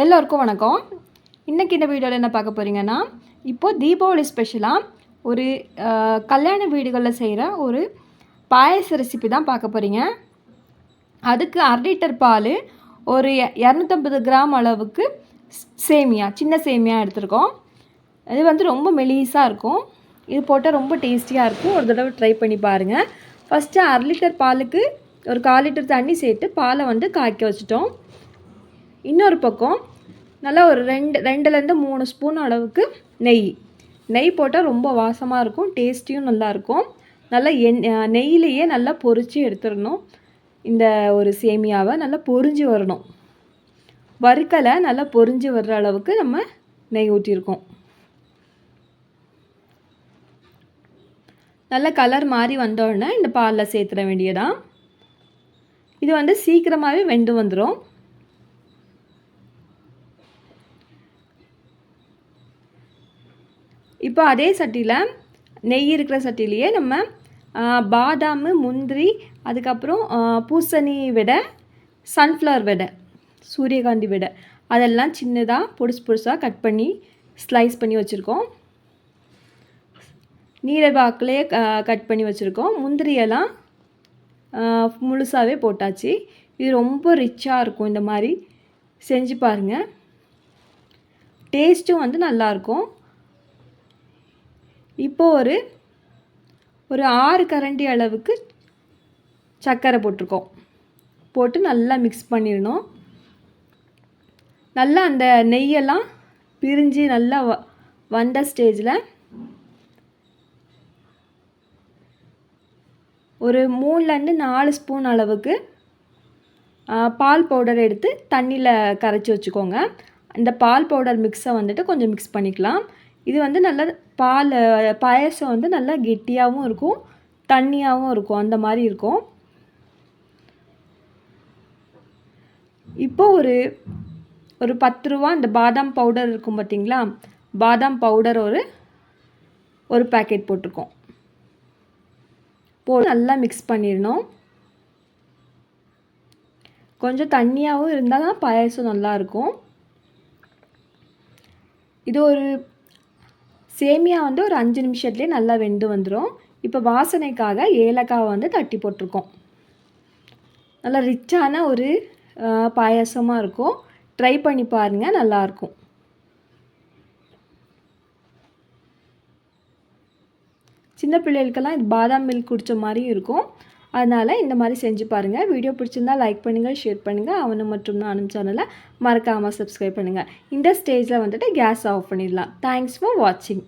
எல்லோருக்கும் வணக்கம். இன்றைக்கி இந்த வீடியோவில் என்ன பார்க்க போகிறீங்கன்னா இப்போது தீபாவளி ஸ்பெஷலாக ஒரு கல்யாண வீடுகளில் செய்கிற ஒரு பாயச ரெசிபி தான் பார்க்க போகிறீங்க அதுக்கு அரை லிட்டர் பால் ஒரு இரநூத்தம்பது கிராம் அளவுக்கு சேமியா சின்ன சேமியா எடுத்திருக்கோம். இது வந்து ரொம்ப மெலிசாக இருக்கும். இது போட்டால் ரொம்ப டேஸ்டியாக இருக்கும். ஒரு தடவை ட்ரை பண்ணி பாருங்கள் ஃபஸ்ட்டு அரை லிட்டர் பாலுக்கு ஒரு கால் லிட்டர் தண்ணி சேர்த்து பாலை வந்து காய்க்க வச்சுட்டோம். இன்னொரு பக்கம் நல்லா ஒரு ரெண்டு ரெண்டுலேருந்து மூணு ஸ்பூன் அளவுக்கு நெய். நெய் போட்டால் ரொம்ப வாசமாக இருக்கும் டேஸ்டியும் நல்லாயிருக்கும் நல்லா எண் அஹ் நெய்யிலேயே நல்லா பொரித்து எடுத்துடணும். இந்த ஒரு சேமியாவை நல்லா பொறிஞ்சு வரணும். வறுக்கலை நல்லா பொரிஞ்சு வர்ற அளவுக்கு நம்ம நெய் ஊற்றிருக்கோம் நல்ல கலர் மாறி வந்தோடனே இந்த பாலில் சேர்த்துட வேண்டியதான் இது வந்து சீக்கிரமாகவே வெந்து வந்துடும் இப்போ அதே சட்டியில் நெய் இருக்கிற சட்டிலேயே நம்ம பாதாம் முந்திரி அதுக்கப்புறம் பூசணி விடை சன்ஃப்ளவர் விடை சூரியகாந்தி விடை அதெல்லாம் சின்னதாக பொடுசு பொடுசாக கட் பண்ணி ஸ்லைஸ் பண்ணி வச்சுருக்கோம். நீரவாக்கிலே கட் பண்ணி வச்சுருக்கோம். முந்திரியெல்லாம் முழுசாகவே போட்டாச்சு. இது ரொம்ப ரிச்சாக இருக்கும் இந்த மாதிரி. செஞ்சு பாருங்கள் டேஸ்ட்டும் வந்து நல்லாயிருக்கும் இப்போ ஒரு ஒரு ஆறு கரண்டி அளவுக்கு சர்க்கரை போட்டிருக்கோம். போட்டு நல்லா மிக்ஸ் பண்ணிடணும். நல்லா அந்த நெய்யெல்லாம் பிரிஞ்சு நல்லா வ வந்த ஸ்டேஜில் ஒரு மூணுலேருந்து நாலு ஸ்பூன் அளவுக்கு பால் பவுடர் எடுத்து தண்ணியில் கரைச்சி வச்சுக்கோங்க. இந்த பால் பவுடர் மிக்ஸை வந்துட்டு கொஞ்சம் மிக்ஸ் பண்ணிக்கலாம். இது வந்து நல்லா பால் பாயசம் வந்து நல்லா கெட்டியாகவும் இருக்கும் தண்ணியாகவும் இருக்கும் அந்த மாதிரி இருக்கும். இப்போ ஒரு ஒரு பத்து ரூபா இந்த பாதாம் பவுடர் இருக்கும் பார்த்தீங்களா பாதாம் பவுடர் ஒரு ஒரு பேக்கெட் போட்டிருக்கோம். போட்டு நல்லா மிக்ஸ் பண்ணிடணும். கொஞ்சம் தண்ணியாகவும் இருந்தால் தான் பாயசம் நல்லாயிருக்கும் இது ஒரு சேமியா வந்து ஒரு அஞ்சு நிமிஷத்துலேயே நல்லா வெந்து வந்துடும் இப்போ வாசனைக்காக ஏலக்காவை வந்து தட்டி போட்டிருக்கோம். நல்லா ரிச்சான ஒரு பாயாசமாக இருக்கும். ட்ரை பண்ணி பாருங்கள் நல்லாயிருக்கும் சின்ன பிள்ளைகளுக்கெல்லாம் இது பாதாம் மில்க் குடித்த மாதிரியும் இருக்கும். அதனால் இந்த மாதிரி செஞ்சு பாருங்கள் வீடியோ பிடிச்சிருந்தா லைக் பண்ணுங்கள் ஷேர் பண்ணுங்கள் அவனு மற்றும் நானும் சேனலை மறக்காமல் சப்ஸ்கிரைப் பண்ணுங்கள் இந்த ஸ்டேஜில் வந்துட்டு கேஸ் ஆஃப் பண்ணிடலாம். தேங்க்ஸ் ஃபார் வாட்சிங்